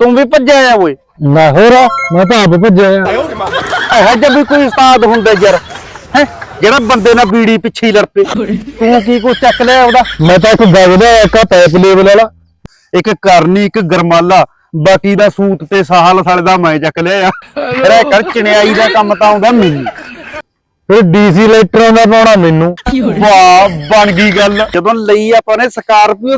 ਤੂੰ ਵੀ ਭੱਜਿਆ ਆ ਓਏ। ਨਾ ਹੋਰ ਮੈਂ ਤਾਂ ਆਪ ਭੱਜਿਆ ਆ। ਇਹੋ ਜਿਹਾ ਵੀ ਕੋਈ ਉਸਤਾਦ ਹੁੰਦਾ ਯਾਰ ਹੈ? ਜਿਹੜਾ ਬੰਦੇ ਨਾਲ ਬੀੜੀ ਪਿੱਛੇ ਹੀ ਲੜ ਪਏ। ਤੂੰ ਕੀ ਕੋ ਚੱਕ ਲਿਆ ਉਹਦਾ? ਮੈਂ ਤਾਂ ਇੱਕ ਗਗਦਾ ਇੱਕ ਪੈਪ ਲੇਵਲ ਵਾਲਾ। ਇੱਕ ਕਰਨੀ ਇੱਕ ਗਰਮਾਲਾ। ਬਾਕੀ ਦਾ ਸੂਤ ਤੇ ਸਾਹਲ ਸਾਲੇ ਦਾ ਮੈਂ ਚੱਕ ਲਿਆ ਆ। ਫਿਰ ਇਹ ਕਰ ਚਣਿਆਈ ਦਾ ਕੰਮ ਤਾਂ ਆਉਂਦਾ ਮੈਨੂੰ। ਫਿਰ ਡੀਸੀ ਲੈਟਰਾਂ ਦਾ ਪਾਉਣਾ ਮੈਨੂੰ। ਵਾਹ ਬਣ ਗਈ ਗੱਲ। ਜਦੋਂ ਲਈ ਆਪਾਂ ਨੇ ਸਕਾਰਪੀਓ।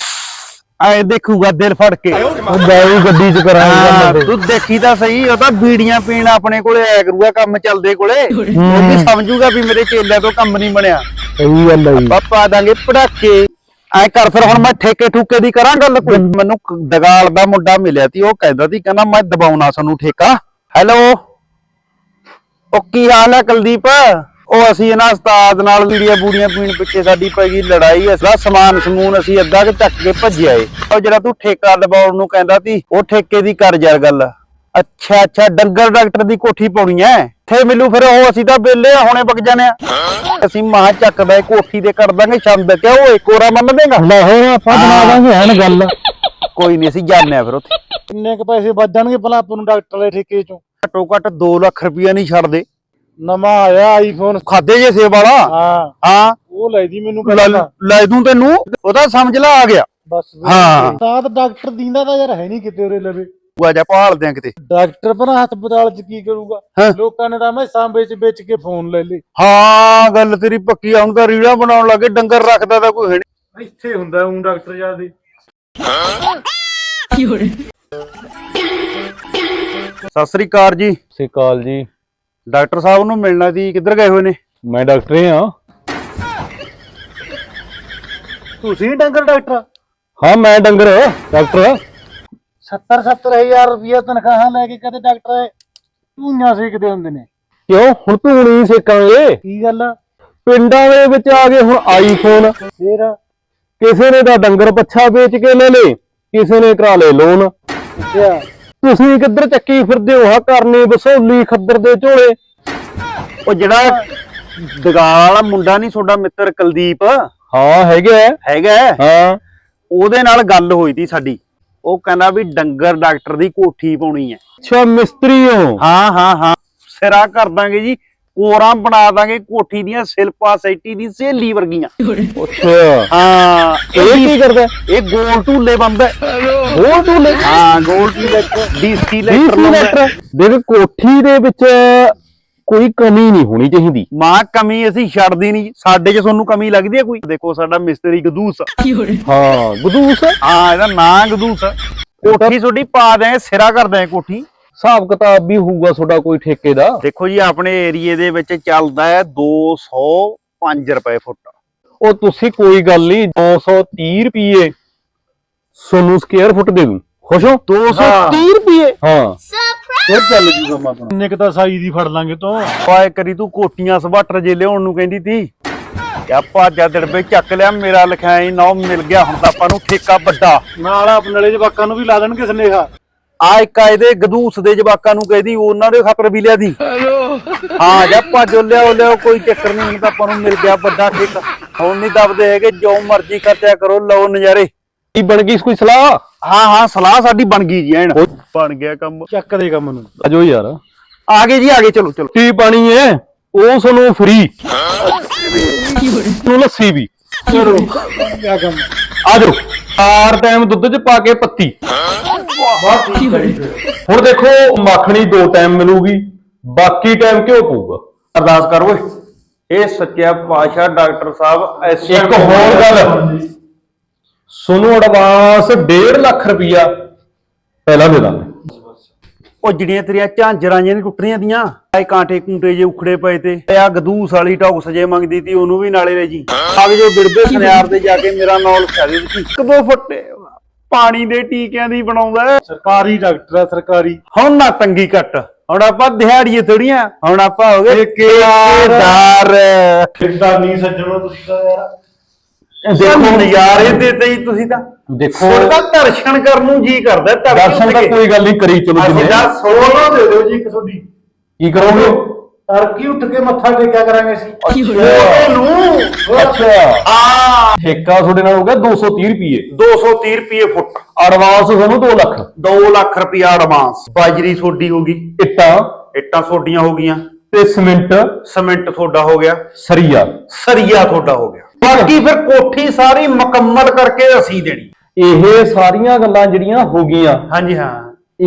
ਐ ਦੇਖੂਗਾ ਦਿਲ ਫੜ ਕੇ। ਉਹ ਗਾਈ ਗੱਡੀ ਚ ਕਰਾਂਗਾ ਹਾਂ, ਤੂੰ ਦੇਖੀ ਤਾਂ ਸਹੀ ਉਹ ਤਾਂ ਬੀੜੀਆਂ ਪੀਣ ਆਪਣੇ ਕੋਲੇ ਆਇਆ ਕਰੂਗਾ ਕੰਮ ਚੱਲਦੇ ਕੋਲੇ। ਉਹ ਵੀ ਸਮਝੂਗਾ ਵੀ ਮੇਰੇ ਚੇਲਿਆਂ ਤੋਂ ਕੰਮ ਨਹੀਂ ਬਣਿਆ। ਸਹੀ ਗੱਲ ਹੈ ਜੀ। ਪਾਪਾ ਦਾਂਗੇ ਪੜਾਕੇ ਐ ਕਰ ਫਿਰ ਹੁਣ ਮੈਂ ਠੇਕੇ ਠੂਕੇ ਦੀ ਕਰਾਂ ਗੱਲ ਕੋਈ? ਮੈਨੂੰ ਕ- ਦਗਾਲ ਦਾ ਮੁੰਡਾ ਮਿਲਿਆ ਸੀ ਉਹ ਕਹਿੰਦਾ ਸੀ ਕਹਿੰਦਾ ਮੈਂ ਦਬਾਉਣਾ ਸਾਨੂੰ ਠੇਕਾ। ਹੈਲੋ? ਉਹ ਕੀ ਹਾਲ ਹੈ ਕੁਲਦੀਪ? ਉਹ ਅਸੀਂ ਇਹਨਾਂ ਉਸਤਾਦ ਨਾਲ ਵੀਡੀਆਂ ਬੂੜੀਆਂ ਪੀਣ ਪਿੱਛੇ ਸਾਡੀ ਪੈ ਗਈ ਲੜਾਈ ਅਸਲਾ ਸਮਾਨ ਸਮੂਨ ਅਸੀਂ ਅੱਧਾ ਕਿ ਚੱਕ ਕੇ ਭੱਜਿਆ ਏ ਉਹ ਜਿਹੜਾ ਤੂੰ ਠੇਕਾ ਦਬਾਉਣ ਨੂੰ ਕਹਿੰਦਾ ਸੀ ਉਹ ਠੇਕੇ ਦੀ ਕਰ ਯਾਰ ਗੱਲ। ਅੱਛਾ ਅੱਛਾ ਡੰਗਰ ਡਾਕਟਰ ਦੀ ਕੋਠੀ ਪਾਉਣੀ ਐ? ਇੱਥੇ ਮਿਲੂ ਫਿਰ ਉਹ ਅਸੀਂ ਤਾਂ ਬੇਲੇ ਆ ਹੁਣੇ ਵਗ ਜਾਣੇ ਆ। ਅਸੀਂ ਮਾਂ ਚੱਕਦਾ ਕੋਠੀ ਦੇ ਕਰ ਦਾਂਗੇ ਛੰਦ ਕਿਉਂ ਓਏ ਕੋਰਾ ਮੰਨ ਦੇਗਾ ਲੈ ਹੋਰ ਆਪਾਂ ਬਣਾ ਦਾਂਗੇ ਹਣ ਗੱਲ। ਕੋਈ ਨਹੀਂ ਅਸੀਂ ਜਾਣਦੇ ਆ ਫਿਰ ਉੱਥੇ। ਕਿੰਨੇ ਕ ਪੈਸੇ ਵੱਜ ਜਾਣਗੇ ਭਲਾ ਆਪਾਂ ਨੂੰ ਡਾਕਟਰ ਦੇ ਠੇਕੇ ਚੋਂ? ਘੱਟੋ ਘੱਟ 2 ਲੱਖ ਰੁਪਇਆ ਨਹੀਂ ਛੱਡਦੇ। ਨਵਾਂ ਆਇਆ ਆਈਫੋਨ ਖਾਦੇ ਜੇ ਸੇਬ ਵਾਲਾ? ਹਾਂ। ਹਾਂ। ਉਹ ਲੈ ਦੀ ਮੈਨੂੰ ਲੈ ਲੈ ਦੂੰ ਤੈਨੂੰ। ਉਹਦਾ ਸਮਝ ਲਾ ਆ ਗਿਆ। ਬਸ ਹਾਂ। ਸਾਦ ਡਾਕਟਰ ਦੀਂਦਾ ਤਾਂ ਯਾਰ ਹੈ ਨਹੀਂ ਕਿਤੇ ਉਰੇ ਲਵੇ। ਤੂੰ ਆ ਜਾ ਭਾਲਦੇ ਆ ਕਿਤੇ। ਡਾਕਟਰ ਪਰ ਹਸਪਤਾਲ ਚ ਕੀ ਕਰੂਗਾ? ਹਾਂ। ਲੋਕਾਂ ਨੇ ਤਾਂ ਮੈਸਾਂ ਵੇਚ ਵੇਚ ਕੇ ਫੋਨ ਲੈ ਲੇ ਹਾਂ ਗੱਲ ਤੇਰੀ ਪੱਕੀ ਆ, ਹੁਣ ਤਾਂ ਰੀੜਾ ਬਣਾਉਣ ਲੱਗੇ ਡੰਗਰ ਰੱਖਦਾ ਤਾਂ ਕੋਈ ਹੈ ਨੀ। ਇੱਥੇ ਹੁੰਦਾ ਉਹ ਡਾਕਟਰ ਜਿਆਦੇ ਸਤਿ ਸ੍ਰੀ ਅਕਾਲ ਜੀ। ਸਿਕਾਲ ਜੀ। ਡਾਕਟਰ ਸਾਹਿਬ ਨੂੰ ਮਿਲਣਾ ਸੀ ਕਿੱਧਰ ਗਏ ਹੋਏ ਨੇ? ਮੈਂ ਡਾਕਟਰ ਹੀ ਹਾਂ। ਤੁਸੀਂ ਡੰਗਰ ਡਾਕਟਰ? ਹਾਂ ਮੈਂ ਡੰਗਰ ਡਾਕਟਰ। 70 70000 ਰੁਪਇਆ ਤਨਖਾਹਾਂ ਲੈ ਕੇ ਕਦੇ ਡਾਕਟਰ ਧੂਈਆਂ ਸੇਕਦੇ ਹੁੰਦੇ ਨੇ। ਕਿਉਂ? ਹੁਣ ਧੂਣੀ ਸੇਕਾਂਗੇ। ਕੀ ਗੱਲ? ਪਿੰਡਾਂ ਦੇ ਵਿੱਚ ਆ ਗਏ ਹੁਣ ਆਈਫੋਨ ਫੇਰ? ਕਿਸੇ ਨੇ ਤਾਂ ਡੰਗਰ ਪੱਛਾ ਵੇਚ ਕੇ ਲੈ ਲੇ ਕਿਸੇ ਨੇ ਕਰਾ ਲਏ ਲੋਨ ਅੱਛਾ। ਤੁਸੀਂ ਕਿੱਧਰ ਚੱਕੀ ਫਿਰਦੇ ਹੋ? ਹਾਂ ਕਰਨੀ ਵਸੌਲੀ ਖੱਦਰ ਦੇ ਝੋਲੇ। ਉਹ ਜਿਹੜਾ ਦਗਾਲ ਵਾਲਾ ਮੁੰਡਾ ਨਹੀਂ ਤੁਹਾਡਾ ਮਿੱਤਰ ਕੁਲਦੀਪ? ਹਾਂ ਹੈਗੇ। ਆ। ਹੈਗਾ? ਹੈ। ਹਾਂ ਉਹਦੇ ਨਾਲ ਗੱਲ ਹੋਈ ਸੀ ਸਾਡੀ। ਉਹ ਕਹਿੰਦਾ ਵੀ ਡੰਗਰ ਡਾਕਟਰ ਦੀ ਕੋਠੀ ਪਾਉਣੀ ਹੈ। ਅੱਛਾ ਮਿਸਤਰੀ ਹੋ? ਹਾਂ ਹਾਂ ਹਾਂ। ਸਿਰਾ ਕਰ ਦਾਂਗੇ ਜੀ। ਕੋਰਾਂ ਬਣਾ ਦਾਂਗੇ ਕੋਠੀ ਦੀਆਂ ਸਿਲਪਾ ਸੈਟੀ ਦੀ ਸਹੇਲੀ ਵਰਗੀਆਂ। ਅੱਛਾ। ਹਾਂ ਇਹ ਕੀ ਕਰਦਾ? ਇਹ ਗੋਲ ਟੂਲੇ ਬੰਦਾ ਹੋਰ ਟੂਲੇ ਹਾਂ ਗੋਲ ਟੂਲੇ ਡੀਸੀ ਲੈਟਰ ਡੀਸੀ ਲਾਉਂਦਾ ਲੈਟਰ ਦੇਖ ਕੋਠੀ ਦੇ ਵਿੱਚ ਕੋਈ ਕਮੀ ਨਹੀਂ ਹੋਣੀ ਚਾਹੀਦੀ। ਮਾਂ ਕਮੀ ਅਸੀਂ ਛੱਡਦੀ ਨਹੀਂ। ਸਾਡੇ 'ਚ ਤੁਹਾਨੂੰ ਕਮੀ ਲੱਗਦੀ ਹੈ ਕੋਈ? ਦੇਖੋ ਸਾਡਾ ਮਿਸਤਰੀ ਗਦੂਸ ਹਾਂ। ਗਦੂਸ ਹਾਂ। ਇਹਦਾ ਨਾਂ ਗਦੂਸ ਕੋਠੀ ਤੁਹਾਡੀ ਪਾ ਦਿਆਂਗੇ ਸਿਰਾ ਕਰ ਦਿਆਂਗੇ ਕੋਠੀ। ਹਿਸਾਬ ਕਿਤਾਬ ਵੀ ਹੋਊਗਾ ਤੁਹਾਡਾ ਕੋਈ ਠੇਕੇ ਦਾ। ਦੇਖੋ ਜੀ ਆਪਣੇ ਏਰੀਏ ਦੇ ਵਿੱਚ ਚੱਲਦਾ ਹੈ 205 ਰੁਪਏ ਫੁੱਟ। ਉਹ ਤੁਸੀਂ ਕੋਈ ਗੱਲ ਨਹੀਂ 230 ਰੁਪਏ ਸੋਨੂੰ ਸਕੁਅਰ ਫੁੱਟ ਦੇ ਦੂੰ। ਖੁਸ਼ ਹੋ? 230 ਰੁਪਏ ਹਾਂ। ਫਿਰ ਚੱਲ ਜੂਗਾ ਮਾਤਾ ਕਿੰਨੇ ਤਾਂ ਸਾਈ ਦੀ ਫੜ ਲਾਂਗੇ ਤੋਂ। ਪਾਏ ਕਰੀ ਤੂੰ ਕੋਟੀਆਂ ਸਵਾਟਰ ਜੇ ਲਿਆਉਣ ਨੂੰ ਕਹਿੰਦੀ ਤੀ। ਯਾ ਭਾਜਾ ਦਿੜਬੇ ਚੱਕ ਲਿਆ ਮੇਰਾ ਲਿਖਾਈ ਨਾ ਮਿਲ ਗਿਆ ਹੁਣ ਤਾਂ ਆਪਾਂ ਨੂੰ ਠੇਕਾ ਵੱਡਾ। ਨਾਲ ਆਪਣੇ ਵਾਲੇ ਜਵਾਕਾਂ ਨੂੰ ਵੀ ਲਾ ਦੇਣਗੇ ਸਨੇਹਾ। ਆ ਇੱਕ ਆ ਇਹਦੇ ਗਦੂਸ ਦੇ ਜਵਾਕਾਂ ਨੂੰ ਕਹਿਦੀ ਉਹਨਾਂ ਦੇ ਖਾਤਰ ਵੀ ਲਿਆ ਦੀ ਹਾਂ ਜਾਂ ਭਾਜੋ ਲਿਆਓ ਲਿਆਓ ਕੋਈ ਚੱਕਰ ਨਹੀਂ ਹੁਣ ਤਾਂ ਆਪਾਂ ਨੂੰ ਮਿਲ ਗਿਆ ਵੱਡਾ ਠੇਕਾ ਹੁਣ ਨਹੀਂ ਦਬਦੇ ਹੈਗੇ ਜੋ ਮਰਜ਼ੀ ਖਰਚਾ ਕਰੋ ਲਓ ਨਜ਼ਾਰੇ। ਕੀ ਬਣ ਗਈ ਕੋਈ ਸਲਾਹ? ਹਾਂ ਹਾਂ ਸਲਾਹ ਸਾਡੀ ਬਣ ਗਈ ਜੀ ਐਨ। ਬਣ ਗਿਆ ਕੰਮ। ਚੱਕ ਦੇ ਕੰਮ ਨੂੰ। ਅਜੋ ਯਾਰ। ਆ ਗਏ ਜੀ ਆ ਗਏ ਚਲੋ ਚਲੋ। ਕੀ ਪਾਣੀ ਹੈ ਉਹ ਤੁਹਾਨੂੰ ਫ੍ਰੀ ਨੂੰ ਲੱਸੀ ਵੀ। ਚਲੋ। ਕੰਮ ਆ ਜਾਓ। ਚਾਰ ਟਾਈਮ ਦੁੱਧ ਚ ਪਾ ਕੇ ਪੱਤੀ। ਹੁਣ ਦੇਖੋ ਮੱਖਣੀ ਦੋ ਟਾਈਮ ਮਿਲੂਗੀ ਬਾਕੀ ਟਾਈਮ ਕਿਉਂ ਪਊਗਾ। ਅਰਦਾਸ ਕਰ ਓਏ ਇਹ ਸੱਚਿਆ ਪਾਸ਼ਾ ਡਾਕਟਰ ਸਾਹਿਬ ਐਸੇ ਇੱਕ ਹੋਰ ਗੱਲ। ਸੋਨੂੰ ਐਡਵਾਂਸ 1.5 ਲੱਖ ਰੁਪਇਆ ਪਹਿਲਾਂ ਦੇ ਦਾਂਗੇ। ਉਹ ਜਿਹੜੀਆਂ ਤੇਰੀਆਂ ਝਾਂਜਰਾਂ ਜਿਹੀਆਂ ਨੀ ਟੁੱਟਣੀਆਂ ਦੀਆਂ ਐ ਕਾਂਟੇ ਕੂੰਟੇ ਜੇ ਉਖੜੇ ਪਏ ਤੇ। ਤੇ ਆ ਗਦੂਸ ਵਾਲੀ ਟੌਕਸ ਜੇ ਮੰਗਦੀ ਤੀ ਉਹਨੂੰ ਵੀ ਨਾਲੇ ਲੈ ਜੀ। ਆਗੇ ਜੋ ਬਿਰਦੇ ਸੁਨਿਆਰ ਦੇ ਜਾ ਕੇ ਮੇਰਾ ਨੌਲ ਲਿਖਾ ਦੇ ਵਿੱਚ ਇੱਕ ਦੋ ਫੁੱਟੇ ਪਾਣੀ ਦੇ ਟੀਕਿਆਂ ਦੀ ਬਣਾਉਂਦਾ ਹੈ। ਸਰਕਾਰੀ ਡਾਕਟਰ ਹੈ ਸਰਕਾਰੀ। ਹੁਣ ਨਾ ਤੰਗੀ ਕੱਟ ਹੁਣ ਆਪਾਂ ਦਿਹਾੜੀਏ ਥੋੜੀਆਂ ਹੁਣ ਆਪਾਂ ਹੋ ਗਏ ਠੇਕੇਦਾਰ। ਠੇਕੇਦਾਰ ਕਿੱਦਾਂ ਨਹੀਂ ਸੱਜਣੋ ਤੁਸੀਂ ਤਾਂ ਯਾਰ। ਦੇਖੋ ਨਜ਼ਾਰੇ ਦੇ ਤੇ ਹੀ ਤੁਸੀਂ ਤਾਂ ਦੇਖੋ ਉਹਦਾ ਦਰਸ਼ਨ ਕਰਨ ਨੂੰ ਜੀ ਕਰਦਾ ਧਰਤੀ ਦਰਸ਼ਨ ਤਾਂ ਉੱਤੇ। ਕੋਈ ਗੱਲ ਨਹੀਂ ਕਰੀ ਚਲੋ ਅਸੀਂ ਤਾਂ ਸੋਲੋ ਦੇ ਦਿਓ ਜੀ ਇੱਕ ਤੁਹਾਡੀ। ਕੀ ਕਰੋਗੇ? ਤੜਕੀ ਉੱਠ ਕੇ ਮੱਥਾ ਟੇਕਿਆ ਕਰਾਂਗੇ ਅਸੀਂ। ਨੂੰ? ਅੱਛਾ। ਆ। ਠੇਕਾ ਤੁਹਾਡੇ ਨਾਲ ਹੋ ਗਿਆ 230 ਰੁਪਏ 230 ਰੁਪਏ ਫੁੱਟ। ਐਡਵਾਂਸ ਤੁਹਾਨੂੰ 2 ਲੱਖ। 2 ਲੱਖ ਰੁਪਿਆ ਐਡਵਾਂਸ ਬਾਜਰੀ ਤੁਹਾਡੀ ਹੋ ਗਈ। ਇੱਟਾਂ। ਇੱਟਾਂ ਤੁਹਾਡੀਆਂ ਹੋ ਗਈਆਂ। ਤੇ ਸਿਮੈਂਟ। ਸੀਮੈਂਟ ਤੁਹਾਡਾ ਹੋ ਗਿਆ। ਸਰੀਆ। ਸਰੀਆ ਤੁਹਾਡਾ ਹੋ ਗਿਆ। ਬਾਕੀ ਫਿਰ ਕੋਠੀ ਸਾਰੀ ਮੁਕੰਮਲ ਕਰਕੇ ਅਸੀਂ ਦੇਣੀ। ਇਹ ਸਾਰੀਆਂ ਗੱਲਾਂ ਜਿਹੜੀਆਂ ਹੋ ਗਈਆਂ ਹਾਂਜੀ ਹਾਂ।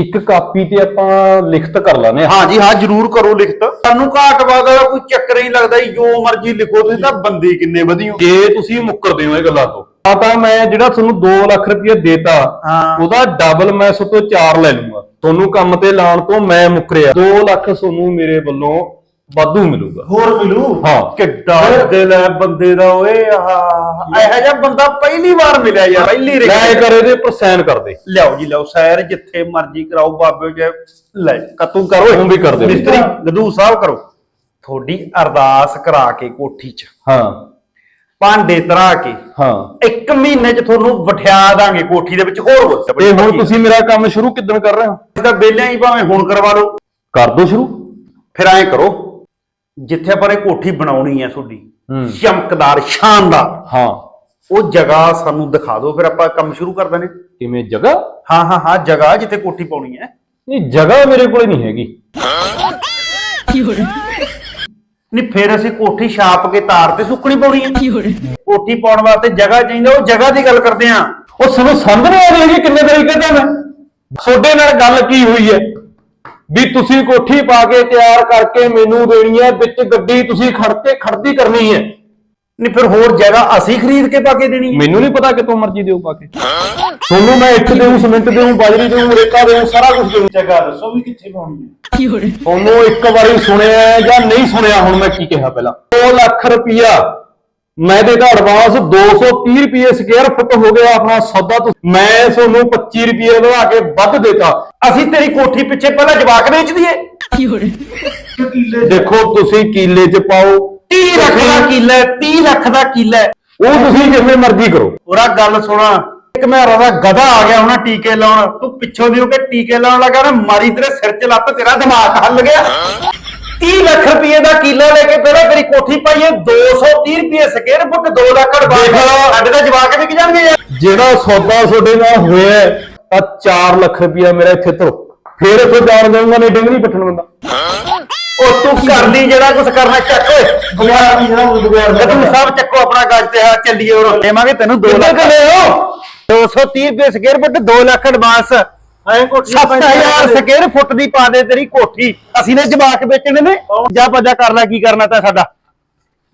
ਇੱਕ ਕਾਪੀ ਤੇ ਆਪਾਂ ਲਿਖਤ ਕਰ ਲਾਨੇ ਆ ਹਾਂਜੀ ਹਾਂ ਜਰੂਰ ਕਰੋ ਲਿਖਤ। ਸਾਨੂੰ ਘਾਟ ਵਾਦਾ ਕੋਈ ਚੱਕਰ ਨਹੀਂ ਲੱਗਦਾ ਜੀ, ਜੋ ਮਰਜ਼ੀ ਲਿਖੋ ਤੁਸੀਂ ਤਾਂ ਬੰਦੇ ਕਿੰਨੇ ਵਧੀਓ। ਜੇ ਤੁਸੀਂ ਮੁੱਕਰਦੇ ਹੋ ਇਹ ਗੱਲਾਂ ਤੋਂ ਤਾਂ ਤਾਂ ਮੈਂ ਜਿਹੜਾ ਤੁਹਾਨੂੰ 2 ਲੱਖ ਰੁਪਏ ਦੇਤਾ। ਉਹਦਾ ਡਬਲ ਮੈਂ ਸੋ ਤੋਂ 4 ਲੈ ਲੂੰਗਾ ਤੁਹਾਨੂੰ ਕੰਮ ਤੇ ਲਾਉਣ ਤੋਂ ਮੈਂ ਮੁੱਕਰਿਆ। 2 ਲੱਖ ਤੁਹਾਨੂੰ ਮੇਰੇ ਵੱਲੋਂ ਵਾਧੂ ਮਿਲੂਗਾ। ਹੋਰ ਮਿਲੂ? ਹਾਂ ਕਿੱਡਾ ਦਿਲ ਹੈ ਬੰਦੇ ਦਾ ਓਏ ਆਹ ਇਹੋ ਜਿਹਾ ਬੰਦਾ ਪਹਿਲੀ ਵਾਰ ਮਿਲਿਆ ਯਾਰ। ਪਹਿਲੀ ਲੈ ਰਿਕ ਕਰ ਇਹਦੇ ਪਰ ਸਾਈਨ ਕਰ ਦੇ। ਲਿਆਓ ਜੀ ਲਿਆਓ। ਸੈਰ ਜਿੱਥੇ ਮਰਜ਼ੀ ਕਰਾਓ ਬਾਬੇ ਜੇ ਲੈ ਕਤੂ ਕਰੋ ਤੂੰ ਵੀ ਕਰ ਦੇ। ਮਿਸਤਰੀ ਗਦੂ ਸਾਹਿਬ ਕਰੋ। ਤੁਹਾਡੀ ਅਰਦਾਸ ਕਰਾ ਕੇ ਕੋਠੀ 'ਚ। ਹਾਂ। ਭਾਂਡੇ ਧਰਾ ਕੇ। ਹਾਂ। ਇੱਕ ਮਹੀਨੇ 'ਚ ਤੁਹਾਨੂੰ ਬਿਠਾ ਦਾਂਗੇ ਕੋਠੀ ਦੇ ਵਿੱਚ। ਹੋਰ ਬੋਲ ਤੇ ਹੁਣ ਤੁਸੀਂ ਮੇਰਾ ਕੰਮ ਸ਼ੁਰੂ ਕਿੱਦਣ ਕਰ ਰਹੇ ਹੋ? ਤਾਂ ਬੇਲਿਆਂ ਹੀ ਭਾਵੇਂ ਹੁਣ ਕਰਵਾ ਲਓ। ਕਰ ਦੋ ਸ਼ੁਰੂ। ਫਿਰ ਐਂ ਕਰੋ ਜਿੱਥੇ ਆਪਾਂ ਨੇ ਕੋਠੀ ਬਣਾਉਣੀ ਹੈ ਤੁਹਾਡੀ ਹੂੰ। ਚਮਕਦਾਰ ਸ਼ਾਨਦਾਰ। ਹਾਂ। ਉਹ ਜਗ੍ਹਾ ਸਾਨੂੰ ਦਿਖਾ ਦਿਓ ਫਿਰ ਆਪਾਂ ਕੰਮ ਸ਼ੁਰੂ ਕਰ ਦਿੰਦੇ। ਕਿਵੇਂ ਜਗ੍ਹਾ? ਹਾਂ ਹਾਂ ਹਾਂ ਜਗ੍ਹਾ ਜਿੱਥੇ ਕੋਠੀ ਪਾਉਣੀ ਹੈ। ਇਹ ਜਗ੍ਹਾ ਮੇਰੇ ਕੋਲੇ ਨਹੀਂ ਹੈਗੀ। ਨਹੀਂ ਫਿਰ ਅਸੀਂ ਕੋਠੀ ਛਾਪ ਕੇ ਤਾਰ ਤੇ ਸੁੱਕਣੀ ਪਾਉਣੀ ਹੈ। ਕੋਠੀ ਪਾਉਣ ਵਾਸਤੇ ਜਗ੍ਹਾ ਚਾਹੀਦਾ ਉਹ ਜਗ੍ਹਾ ਦੀ ਗੱਲ ਕਰਦੇ ਆਂ ਉਹ ਸਾਨੂੰ ਸਮਝ ਨਹੀਂ ਆ ਰਹੀ ਕਿੰਨੇ ਤਰੀਕੇ ਦਾ ਮੈਂ ਤੁਹਾਡੇ ਨਾਲ ਗੱਲ ਕੀ ਹੋਈ ਹੈ? ਵੀ ਤੁਸੀਂ ਕੋਠੀ ਪਾ ਕੇ ਤਿਆਰ ਕਰਕੇ ਮੈਨੂੰ ਦੇਣੀ ਹੈ ਵਿੱਚ ਗੱਡੀ ਤੁਸੀਂ ਖੜ ਕੇ ਖੜਦੀ ਕਰਨੀ ਹੈ। ਨਹੀਂ ਫਿਰ ਹੋਰ ਜਗ੍ਹਾ ਅਸੀਂ ਖਰੀਦ ਕੇ ਪਾ ਕੇ ਦੇਣੀ ਹੈ। ਮੈਨੂੰ ਨਹੀਂ ਪਤਾ ਕਿਤੋਂ ਮਰਜ਼ੀ ਦਿਓ ਪਾ ਕੇ। ਤੁਹਾਨੂੰ ਮੈਂ ਇੱਟ ਦੇਉਂ ਸੀਮੈਂਟ ਦੇਉਂ ਬਾਜਰੀ ਦੇਉਂ ਰੇਤਾ ਦੇਉਂ ਸਾਰਾ ਕੁਝ ਦੇਉਂ ਜਗ੍ਹਾ ਦੱਸੋ ਵੀ ਕਿੱਥੇ ਪਾਉਣੀ ਹੈ। ਤੁਹਾਨੂੰ ਇੱਕ ਵਾਰੀ ਸੁਣਿਆ ਹੈ ਜਾਂ ਨਹੀਂ ਸੁਣਿਆ ਹੁਣ ਮੈਂ ਕੀ ਕਿਹਾ ਪਹਿਲਾਂ। 2 ਲੱਖ ਰੁਪਇਆ ਮੈਂ ਦੇਦਾ ਐਡਵਾਂਸ 230 ਰੁਪਏ ਸਕੁਅਰ ਫੁੱਟ ਹੋ ਗਿਆ ਆਪਣਾ ਸੌਦਾ ਤੁਸੀਂ ਮੈਂ ਤੁਹਾਨੂੰ 25 ਰੁਪਏ ਵਧਾ ਕੇ ਵੱਧ ਦੇਤਾ। ਅਸੀਂ ਤੇਰੀ ਕੋਠੀ ਪਿੱਛੇ ਪਹਿਲਾਂ ਜਵਾਕ ਵੇਚ ਦਈਏ ਕਿੱਲੇ ਦੇਖੋ ਤੁਸੀਂ ਕੀਲੇ 'ਚ ਪਾਓ। 30 ਲੱਖ ਦਾ ਕਿੱਲਾ ਹੈ, 30 ਲੱਖ ਦਾ ਕਿੱਲਾ। ਉਹ ਤੁਸੀਂ ਜਿਵੇਂ ਮਰਜ਼ੀ ਕਰੋ। ਉਹਦਾ ਗੱਲ ਸੁਣਾ। ਇੱਕ ਮੇਰਾ ਦਾ ਗਧਾ ਆ ਗਿਆ ਹੁਣ ਟੀਕੇ ਲਾਉਣ। ਤੂੰ ਪਿੱਛੋਂ ਦੀ ਹੋ ਕੇ ਟੀਕੇ ਲਾਉਣ ਲੱਗਾ ਨਾ ਮਾਰੀ ਤੇਰੇ ਸਿਰ 'ਚ ਲੱਤ ਤੇਰਾ ਦਿਮਾਗ ਹੱਲ ਗਿਆ 30 ਲੱਖ ਰੁਪਏ ਦਾ ਕਿੱਲਾ ਲੈ ਕੇ ਪਹਿਲਾਂ ਤੇਰੀ ਕੋਠੀ ਪਾਈਏ 230 ਰੁਪਏ ਸਕੇਅਰ ਫੁੱਟ 2 ਲੱਖ ਰੁਪਏ ਦੇਖ। ਸਾਡੇ ਦਾ ਜਵਾਕ ਵਿਕ ਜਾਣਗੇ ਯਾਰ। ਜਿਹੜਾ ਸੌਦਾ ਤੁਹਾਡੇ ਨਾਲ ਹੋਇਆ ਹੈ, ਤਾਂ 4 ਲੱਖ ਰੁਪਇਆ ਮੇਰਾ ਇੱਥੇ ਧਰੋ। ਫੇਰ ਇੱਥੇ ਜਾਣ ਦੇਵਾਂਗਾ ਨਹੀਂ ਡਿੰਗਰੀ ਪੱਟਣ ਬੰਦਾ ਉਹ ਤੂੰ ਕਰਦੀ ਜਿਹੜਾ ਕੁਝ ਕਰਨਾ ਚੱਕ ਓਏ। ਜਿਹੜਾ ਸਾਹਿਬ ਚੱਕੋ ਆਪਣਾ ਗੱਜ ਤੇ ਹਾਂ ਚੱਲੀਏ ਉਹ ਦੇਵਾਂਗੇ ਤੈਨੂੰ 2 ਲੱਖ। ਹੋ? 230 ਰੁਪਏ ਸਕੇਅਰ ਫੁੱਟ 2 ਲੱਖ ਐਡਵਾਂਸ। ਐਂ ਕੋਠੀ 7000 ਸਕੇਅਰ ਫੁੱਟ ਦੀ ਪਾ ਦੇ ਤੇਰੀ ਕੋਠੀ। ਅਸੀਂ ਨੇ ਜਵਾਕ ਵੇਚਣੇ ਨੇ। ਜਾ ਭੱਜਾ ਕਰ ਲੈ ਕੀ ਕਰਨਾ ਤਾਂ ਸਾਡਾ।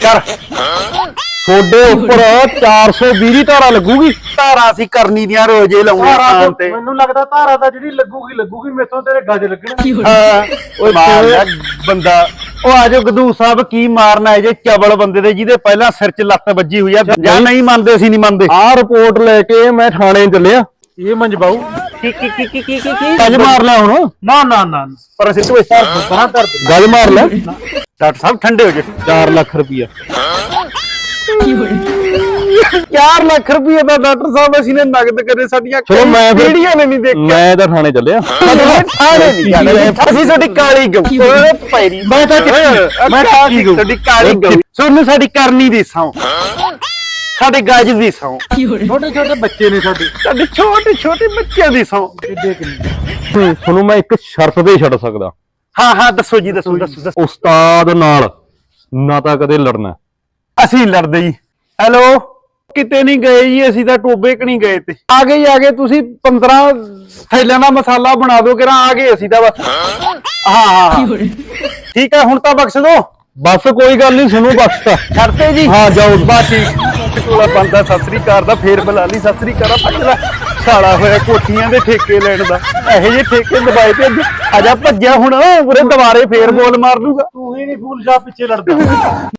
ਕਰ ਤੁਹਾਡੇ ਉੱਪਰ 420 ਦੀ ਧਾਰਾ ਲੱਗੂਗੀ। ਧਾਰਾ ਅਸੀਂ ਕਰਨੀ ਦੀਆਂ ਰੋਜ਼ੇ ਲਾਉਣੇ ਤਾਂ- ਤੇ। ਮੈਨੂੰ ਲੱਗਦਾ ਧਾਰਾ ਤਾਂ ਜਿਹੜੀ ਲੱਗੂਗੀ ਲੱਗੂਗੀ ਮੇਥੋਂ ਤੇਰੇ ਗੱਜ ਲੱਗਣ। ਹਾਂ, ਓਏ ਮਾਰਨਾ ਬੰਦਾ। ਉਹ ਆਜੋ ਗਦੂ ਸਾਹਿਬ ਕੀ ਮਾਰਨਾ ਹੈ ਜੇ ਚਵਲ ਬੰਦੇ ਦੇ ਜਿਹਦੇ ਪਹਿਲਾਂ ਸਿਰ 'ਚ ਲੱਤ ਵੱਜੀ ਹੋਈ ਆ। ਜਾਂ ਨਹੀਂ ਮੰਨਦੇ ਅਸੀਂ ਨਹੀਂ ਮੰਨਦੇ। ਆਹ ਰਿਪੋਰਟ ਲੈ ਕੇ ਮੈਂ ਥਾਣੇ ਚੱਲਿਆ। ਇਹ ਮੰਜਬਾਉ ਕੀ ਕੀ ਕੀ ਕੀ ਕੀ ਕੀ ਗੱਜ ਮਾਰ ਲੈ ਹੁਣ। ਨਾ ਨਾ ਨਾ ਪਰ ਅਸੀਂ ਤੋਂ ਸਰ ਪਰਾਂ ਧਰ ਦੇ। ਗੱਜ ਮਾਰ ਲੈ। ਡਾਕਟਰ ਸਾਹਿਬ ਠੰਡੇ ਹੋ ਜੇ 4 ਲੱਖ ਰੁਪਇਆ 4 ਲੱਖ ਰੁਪਏ ਦਾ ਡਾਕਟਰ ਸਾਹਿਬ ਅਸੀਂ ਨੇ ਨਗਦ ਕਰੇ ਸਾਡੀਆਂ ਚਲੋ ਮੈਂ ਫਿਰ- ਪੀੜੀਆਂ ਨੇ ਨਹੀਂ ਦੇਖਿਆ? ਮੈਂ ਤਾਂ ਥਾਣੇ ਚੱਲਿਆ। ਥਾਣੇ ਨਹੀਂ ਜਾਣਾ। ਅਸੀਂ ਸਾਡੀ ਕਾਲੀ ਗਊ। ਓਏ ਪੈਰੀ ਮੈਂ ਤਾਂ ਮੈਂ ਤਾਂ ਸਾਡੀ ਕਾਲੀ ਗਊ। ਸਾਨੂੰ ਸਾਡੀ ਕਰਨੀ ਦੀ ਸੌ। ਸਾਡੇ ਗੱਜ ਦੀ ਸੌ। ਛੋਟੇ ਛੋਟੇ ਬੱਚੇ ਨੇ ਸਾਡੇ। ਸਾਡੇ ਛੋਟੇ ਛੋਟੇ ਬੱਚਿਆਂ ਦੀ ਸੌ। ਕਿੱਡੇ ਕਿੰਨੇ ਤੁਹਾਨੂੰ ਮੈਂ ਇੱਕ ਸ਼ਰਤ ਤੇ ਛੱਡ ਸਕਦਾ। ਹਾਂ ਹਾਂ ਦੱਸੋ ਜੀ ਦੱਸੋ ਦੱਸੋ। ਉਸਤਾਦ ਨਾਲ ਨਾ ਤਾਂ ਕਦੇ ਲੜਨਾ। ਅਸੀਂ ਲੜਦੇ ਜੀ। ਹੈਲੋ ਕਿਤੇ ਨਹੀਂ ਗਏ ਜੀ ਅਸੀਂ ਤਾਂ ਟੋਬੇ ਕ ਨਹੀਂ ਗਏ ਤੇ। ਆ ਗਏ ਆ ਗਏ ਤੁਸੀਂ 15 ਥੈਲਿਆਂ ਦਾ ਮਸਾਲਾ ਬਣਾ ਦਿਓ ਕਿਰਾ ਆ ਗਏ ਅਸੀਂ ਤਾਂ ਬਸ। ਹਾਂ ਹਾਂ ਠੀਕ ਹੈ ਹੁਣ ਤਾਂ ਬਖਸ਼ ਦੋ ਬਸ ਕੋਈ ਗੱਲ ਨਹੀਂ ਸੁਣੋ ਬਸ ਤਾਂ। ਛੱਡਤੇ ਜੀ। ਹਾਂ ਜਾਓ। ਬਸ ਠੀਕ ਕੋਲਾ ਬੰਦਾ, ਸਤਿ ਸ੍ਰੀ ਅਕਾਲ ਦਾ, ਫੇਰ ਬੁਲਾ ਲਈ, ਸਤਿ ਸ੍ਰੀ ਅਕਾਲ ਭੱਜਲਾ, ਛਾਲਾ ਹੋਇਆ ਕੋਠੀਆਂ ਦੇ ਠੇਕੇ ਲੈਣ ਦਾ। ਇਹੋ ਜਿਹੇ ਠੇਕੇ ਦਬਾਏ ਤੇ ਅੱਜ ਭੱਜਿਆ ਹੁਣ, ਉਰੇ ਦੁਬਾਰੇ ਫੇਰ ਬੋਲ ਮਾਰ ਦੂਗਾ। ਤੂੰ ਹੀ ਨਹੀਂ ਫੂਲ ਸ਼ਾਹ ਪਿੱਛੇ ਲੜਦਾ।